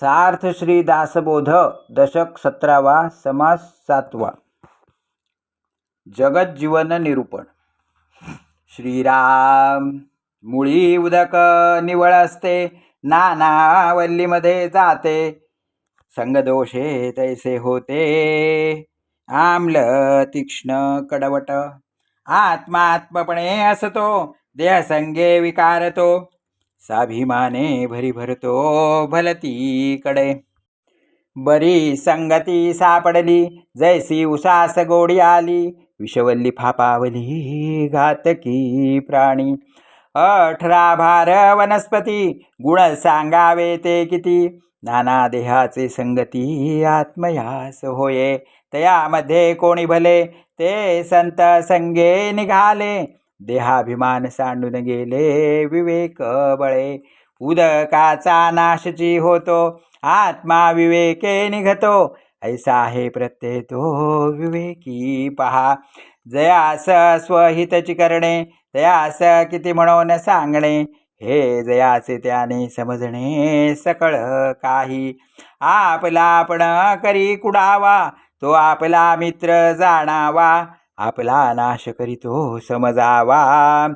सार्थ श्री दासबोध दशक सतरावा समास सातवा. जगज्जीवन निरूपण. श्रीराम मुळी उदक निवळ असते नाना वल्लीमध्ये जाते. संगदोषे तैसे होते. आम्ल तीक्ष्ण कडवट. आत्मात्मपणे असतो देहसंगे विकारतो. साभिमाने भरी भरतो भलती कडे. बरी संगती सापडली जैसी उसास गोडी आली विषवल्ली फापावली घातकी प्राणी. अठरा भार वनस्पती गुण सांगावे ते किती? नाना देहाचे संगती आत्मयास होये. तयामध्ये कोणी भले ते संत संगे निघाले. देहाभिमान सांडून गेले विवेक बळे. उदकाचा नाशची होतो आत्मा विवेके निघतो. ऐसा आहे प्रत्यय तो विवेकी पहा. जयास स्वहितची करणे तयास किती म्हणून सांगणे हे जयाचे त्याने समजणे सकळ काही. आपला आपण करी कुडावा तो आपला मित्र जाणावा. आपला नाश करीतो समजावा.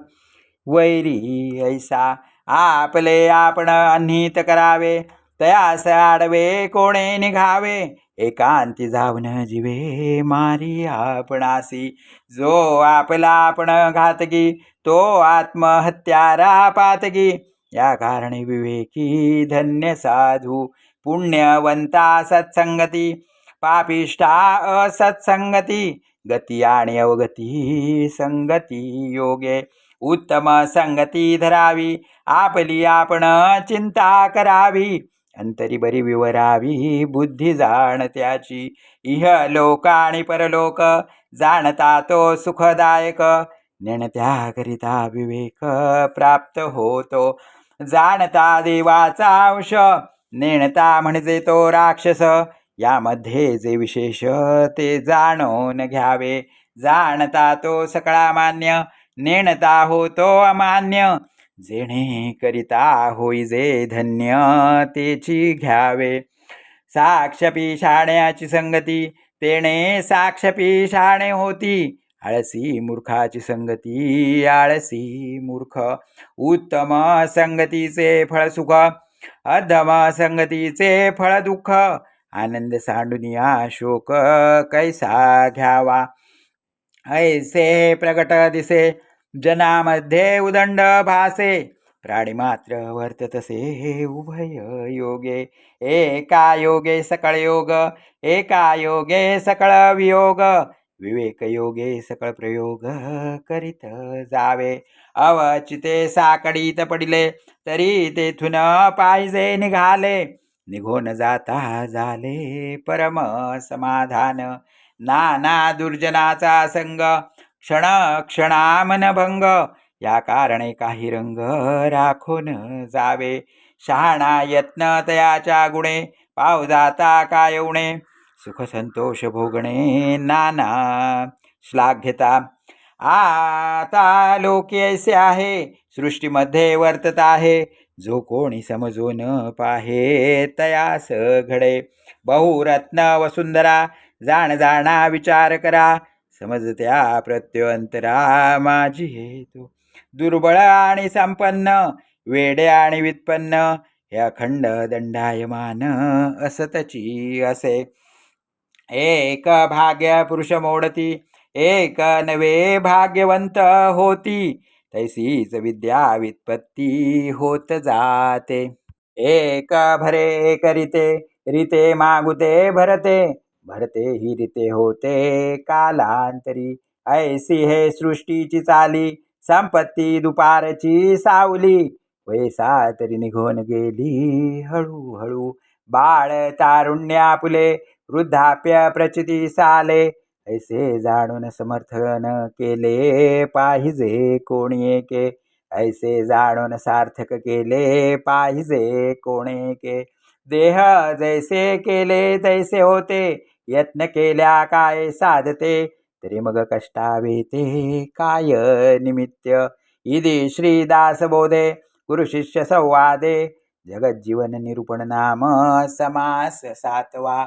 वैरी ऐसा आपले आपण अन्हित करावे तयास आडवे कोणे निघावे. एकांती जाऊन जीवे मारी आपणासी. जो आपला आपण घातकी तो आत्महत्यारा पातकी. या कारणे विवेकी धन्य साधू पुण्यवंता सत्संगती. पापिष्ठा असत्संगती. गती आणि अवगती संगती योगे. उत्तम संगती धरावी आपली आपण चिंता करावी. अंतरी बरी विवरावी बुद्धी जाण त्याची. इह लोक आणि परलोक जाणता तो सुखदायक. नेणत्याकरिता विवेक प्राप्त होतो. जाणता देवाचा अंश नेणता म्हणजे तो राक्षस. यामध्ये जे विशेष ते जाणून घ्यावे. जाणता तो सकळा मान्य नेणता होतो अमान्य. जेणे करिता होई जे धन्य तेची घ्यावे. साक्षपी शाण्याची संगती तेणे साक्षपी शाणे होती. आळसी मूर्खाची संगती आळसी मूर्ख. उत्तम संगतीचे फळ सुख अधम संगतीचे फळ दुःख. आनंद सांडुनिया शोक कैसा घ्यावा? ऐसे प्रगट दिसे जनामध्ये उदंड भासे। प्राणी मात्र वर्त तसे उभय योगे। एका योगे सकळ योग एका योगे सकळ वियोग। विवेक योगे सकळ प्रयोग करीत जावे। अवचिते साकडीत पडिले तरी तेथून पाहिजे निघाले। निघून जाता झाले परम समाधान. नाना दुर्जनाचा संग क्षण क्षणामनभंग या कारणे काही रंग राखून जावे. शहाणा यत्न तयाच्या गुणे पाव जाता काय उणे. सुख संतोष भोगणे नाना श्लाघ्यता. आता लोक ऐसे आहे सृष्टीमध्ये वर्तत आहे. जो कोणी समजून पाहे तयास घडे. बहुरत्न वसुंधरा जाण जाणा विचार करा. समजत्या प्रत्यंतरा माझी हेतू. दुर्बळ आणि संपन्न वेडे आणि व्युत्पन्न हे अखंड दंडायमान असतची असे. एक भाग्य पुरुष मोडती एक नवे भाग्यवंत होती. तैसीच विद्या वित्पत्ती होत जाते. एक भरे एक रीते मागुते भरते. भरते ही रीते होते कालांतरी. ऐसी हे सृष्टीची चाली संपत्ती दुपारची सावली. वैसा तरी निघून गेली हळूहळू. बाळ तारुण्या फुले वृद्धाप्य प्रचिती साले. ऐसे जाणून समर्थन केले पाहिजे. कोणी एके ऐसे जाणून सार्थक केले पाहिजे. कोणी के? देह जैसे केले तैसे होते. यत्न केल्या काय साधते? तरी मग कष्टावे ते काय निमित्त इति श्रीदासबोधे गुरुशिष्य संवादे. जगज्जीवन निरूपण नाम समास सातवा.